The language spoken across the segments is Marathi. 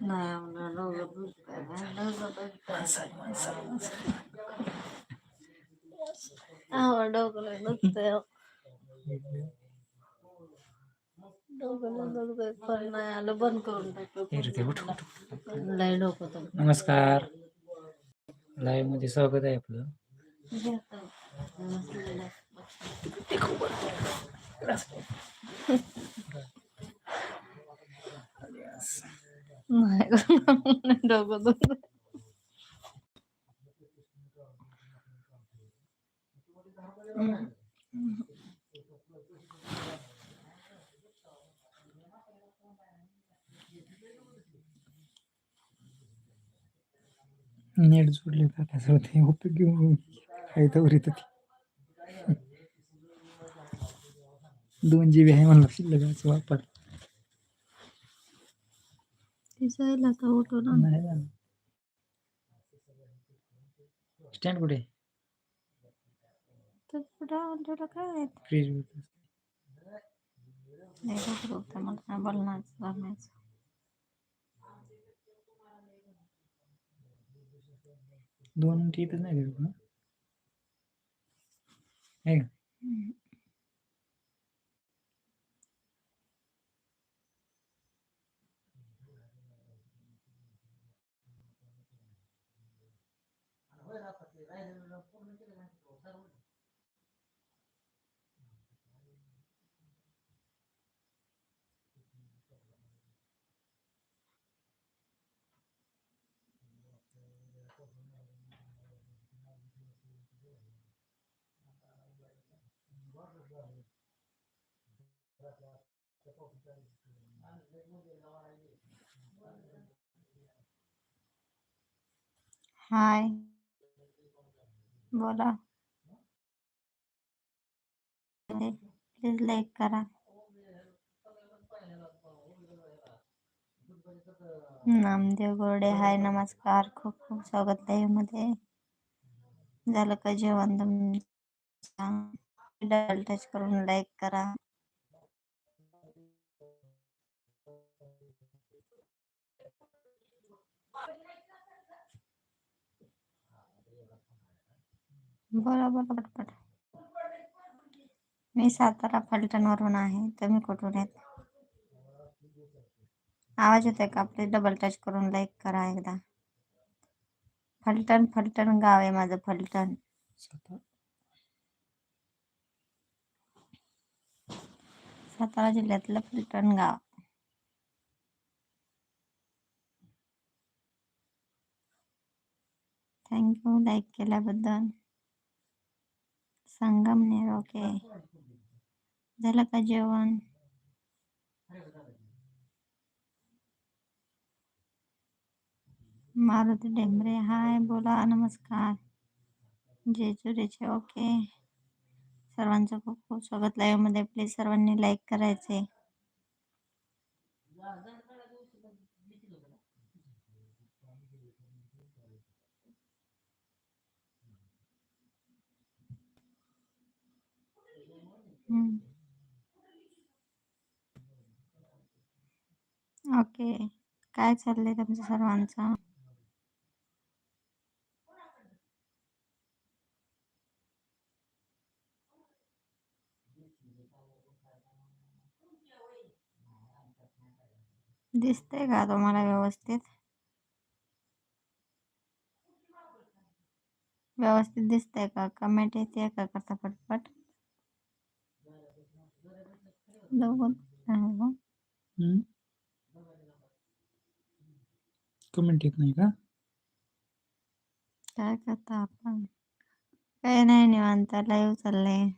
नाही मला डोकं दुखतंय. डोकं अहो, डोकं लय दुखतंय. डोकं नाही आलं बंद करून टाकलं. डोकं नमस्कार लाईव्हमध्ये स्वागत आहे आपलं नेट जोडले तर होते उपयोगी फायदा तर येत दोन जी बी आहे म्हणलं शिल्लक वापर. स्टँड कुठे? काय. फ्रीज करण्याचं. दोन मिनिटं इथं नाही का? आहे का हम्म. हाय बोला. प्लीज लाईक करा. नामदेव गोरडे हाय नमस्कार. खूप खूप स्वागत आहे मध्ये झालं का जेवण तुमचं? डबल टच करून लाईक करा. बोला बोला पटपट मी सातारा फलटणवरून आहे तुम्ही कुठून आहेत आवाज येतोय का? प्लीज डबल टच करून लाईक करा एकदा. फलटण फलटण गाव आहे माझं फलटण. सातारा. जिल्ह्यातलं फलटण गाव. थँक्यू लाईक केल्याबद्दल. संगमनेर ओके. झालं का जेवण? मारुती डेंबरे हाय बोला नमस्कार. जेजुरीचे ओके. सर्वांचं खूप खूप स्वागत लाईव्हमध्ये प्लीज सर्वांनी लाईक करायचे. ओके. काय चाललंय तुमचं सर्वांचं? दिसतंय का तुम्हाला व्यवस्थित? व्यवस्थित दिसतंय का? कमेंट येते का करता पटपट? दोघं कमेंट येत नाही का काय करता आपण काही नाही निवांत लाईव्ह चाललंय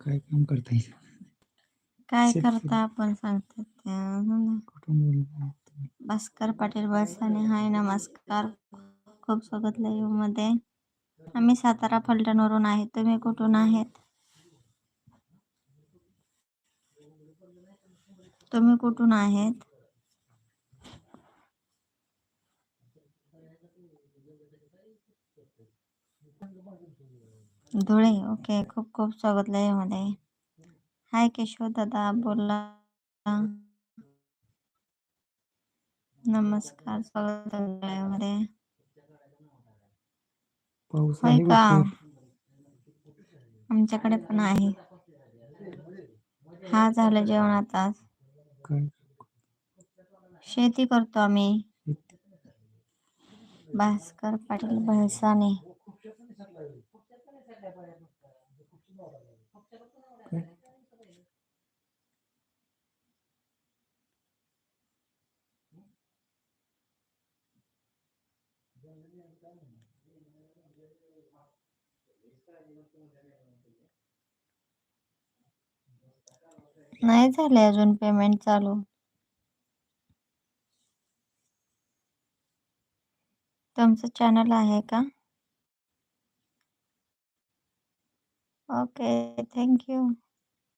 काय काम करता येईल काय शेतकरी. करता आपण सांगतात ते. हम्म. कुठून बोलत तुम्ही भास्कर पाटील बसाने हाय नमस्कार खूप स्वागत लाईव्ह मध्ये आम्ही सातारा फलटणवरून आहे तुम्ही कुठून आहेत तुम्ही कुठून आहेत धुळे ओके खूप खूप स्वागत लाईव्हमध्ये. हाय केशव दादा बोला नमस्कार स्वागत होय का? का आमच्याकडे पण आहे. हा झालं जेवण आता. शेती करतो आम्ही? भास्कर पाटील भळसाने नाही झाले अजून पेमेंट चालू. तुमचं चॅनल आहे का ओके थँक्यू